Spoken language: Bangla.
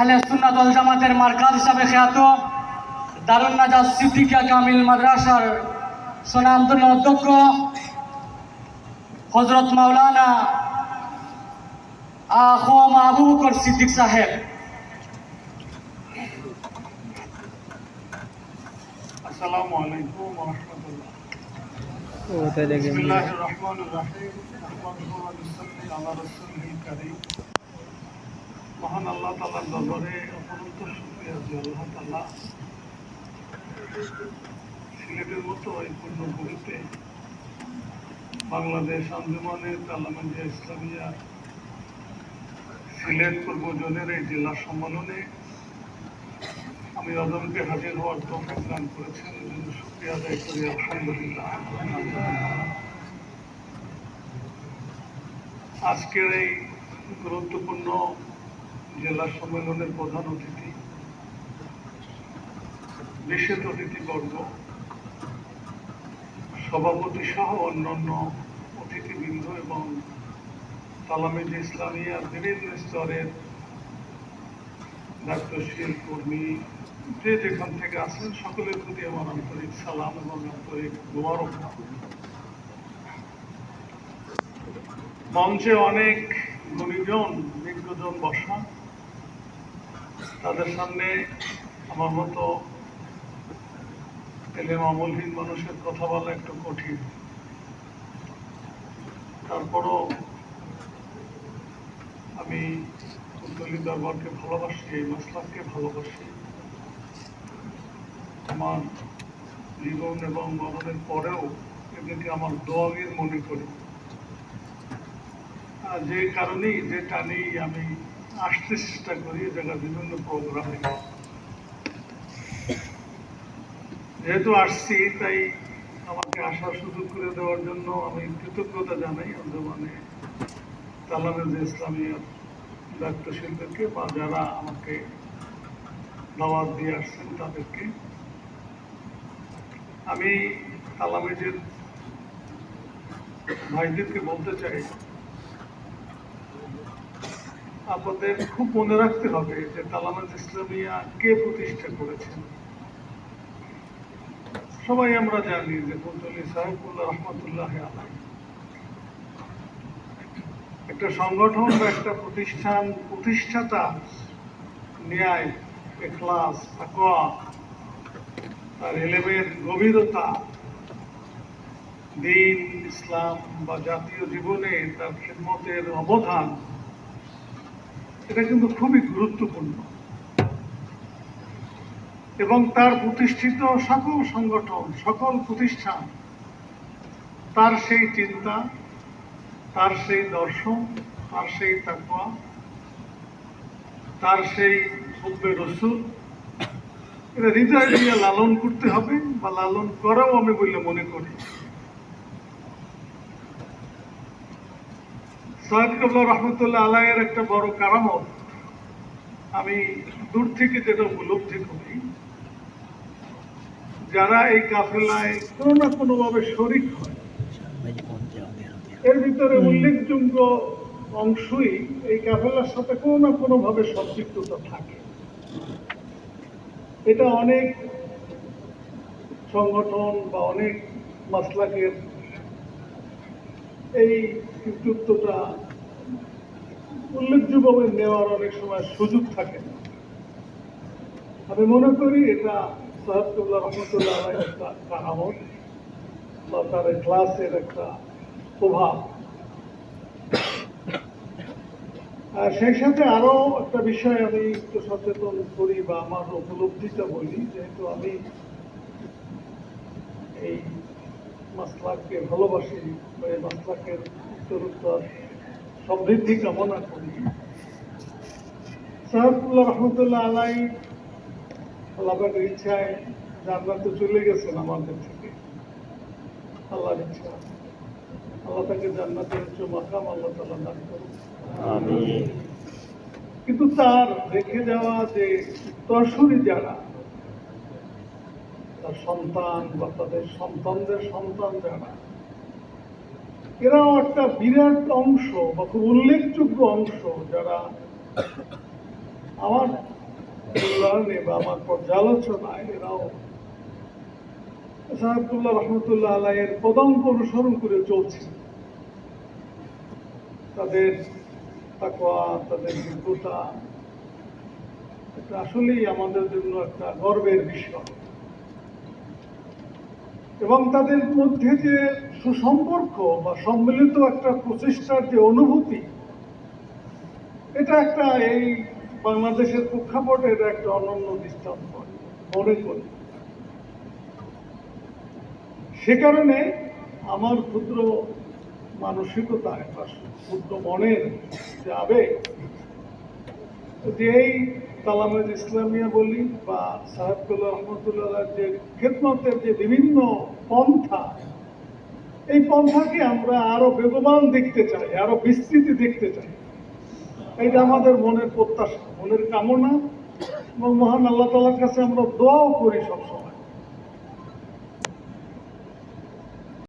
আহলে সুন্নাত ওয়াল জামাতের মার্কাজ হিসাবে খ্যাত দারুণ নাজাত সিদ্দিকিয়া কামিল মাদ্রাসার সুনামধন্য অধ্যক্ষ হজরত মাওলানা আখোয়ামা আবু বকর সিদ্দিক সাহেব। আসসালামু আলাইকুম ওয়া রাহমাতুল্লাহ। ওটা দেখে বিসমিল্লাহির রহমানির রহিম। আহমাদুহু ওয়া নুসাল্লি আলা রাসূলিল কারীম। মহান আল্লাহ তাআলার দরবারে অপরন্ত শুকরিয়া যে আল্লাহ তাআলা সিলেটের মতো এই পূর্ণভূমিতে বাংলাদেশ আঞ্জুমানের তালামান্দিয়া ইসলামিয়া সিলেট পূর্ব জোনের এই জেলা সম্মেলনে আমি অদমকে হাজির হওয়ার তৌফিক দান করেছেন। এই জন্য আদায় করি। আলহামদুলিল্লাহ। আজকের এই গুরুত্বপূর্ণ জেলা সম্মেলনের প্রধান অতিথি, বিশেষ অতিথিবর্গ, সভাপতি সহ অন্যান্য অতিথিবৃন্দ এবং তালামিদ ইসলামিয়ার বিভিন্ন স্তরের দায়িত্বশীল কর্মী যে যেখান থেকে আছেন, সকলের প্রতি আমার আন্তরিক সালাম এবং আন্তরিক মোবারক। মঞ্চে অনেক গুণীজন বিজ্ঞজন বসা। তাদের সামনে আমার মতো এলেম আমলহীন মানুষের কথা বলা একটু কঠিন। তারপরও আমি কুন্তলী দরবারকে ভালোবাসি, এই মাসলাককে ভালোবাসি। আমার জীবন এবং মরণের পরেও এদেরকে আমার দোয়াগের মনে করি। যে কারণেই, যে টানেই আমি আসতে চেষ্টা করি জায়গায় বিভিন্ন প্রোগ্রামে যেহেতু আসছি, তাই আমাকে আসার সুযোগ করে দেওয়ার জন্য আমি কৃতজ্ঞতা জানাই আঞ্জমানে তালামেজ ইসলামিয়ার দায়িত্বশীলদেরকে বা যারা আমাকে দাওয়াত দিয়ে আসছেন তাদেরকে। আমি তালামেজের ভাইদেরকে বলতে চাই আপনাদের খুব মনে রাখতে হবে যে তালামেজ ইসলামিয়া কে প্রতিষ্ঠা করেছেন সবাই আমরা জানি যে কুন্তলী সাহেবুল্লাহ রহমতুল্লাহ আলাই একটা সংগঠন বা একটা প্রতিষ্ঠান প্রতিষ্ঠাতা ন্যায়, এখলাস তার এলেমের গভীরতা, দিন, ইসলাম বা জাতীয় জীবনে তার খেদমতের অবদান এটা কিন্তু খুবই গুরুত্বপূর্ণ। এবং তার প্রতিষ্ঠিত সকল সংগঠন, সকল প্রতিষ্ঠান, তার সেই চিন্তা, তার সেই দর্শন, তার সেই তাকওয়া, তার সেই হুব্বে রসুল। এটা হৃদয় দিয়ে লালন করতে হবে বা লালন করাও আমি বলে মনে করি। কবলা রহমতুল্লাহ আলাইয়ের একটা বড় কারামত। আমি দূর থেকে যেটা উপলব্ধি করি যারা এই কাফেলায় কোনো না কোনোভাবে শরিক হয় এর ভিতরে উল্লেখযোগ্য অংশই এই কাফেলার সাথে কোনো না কোনোভাবে সম্পৃক্ততা থাকে। এটা অনেক সংগঠন বা অনেক মাসলাকের এই কৃতিত্বটা উল্লেখযোগ্যভাবে নেওয়ার অনেক সময় সুযোগ থাকে। আমি মনে করি এটা সাহেবুল্লাহ রহমতুল্লাহ একটা কাহামত বা তার ক্লাসের একটা প্রভাব। সেই সাথে আরও একটা বিষয় আমি একটু সচেতন করি বা আমার উপলব্ধিটা বলি, যেহেতু আমি এই মাসলাককে ভালোবাসি বা এই মাসলাকের উত্তরোত্তর সমৃদ্ধি কামনা করি। সাহেবুল্লাহ রহমতুল্লাহ আলাই আল্লাহের ইচ্ছায় জান্নাতে চলে গেছেন আমাদের থেকে। আল্লাহর ইচ্ছা। আল্লাহ তাকে জান্নাতের উচ্চ মাকাম আল্লাহ তালা দান করুন কিন্তু তার রেখে যাওয়া যে উত্তরসূরি যারা তার সন্তান বা তাদের সন্তানদের সন্তান যারা। এরাও একটা বিরাট অংশ বা খুব উল্লেখযোগ্য অংশ যারা আমার মূল্যায়নে বা আমার পর্যালোচনায় এরাও সাহেবুল্লাহ রহমতুল্লাহ আলাইয়ের পদাঙ্ক অনুসরণ করে চলছে। তাদের তাকওয়া, তাদের যোগ্যতা, এটা আসলেই আমাদের জন্য একটা গর্বের বিষয়। এবং তাদের মধ্যে যে সুসম্পর্ক বা সম্মিলিত একটা প্রচেষ্টার যে অনুভূতি, এটা একটা এই বাংলাদেশের প্রেক্ষাপটের একটা অনন্য দৃষ্টান্ত, মনে করি। সে কারণে আমার ক্ষুদ্র মানসিকতায় বা ক্ষুদ্র মনের যে আবেগ যে এই তালামেদ ইসলামিয়া বলি বা সাহেবুল্লাহ রহমতুল্লাহ যে খেদমতের যে বিভিন্ন পন্থা, এই পন্থাকে আমরা আরও বেগবান দেখতে চাই, আরও বিস্তৃতি দেখতে চাই। এটা আমাদের মনের প্রত্যাশা, মনের কামনা এবং মহান আল্লাহ তালার কাছে আমরা দোয়াও করি সবসময়।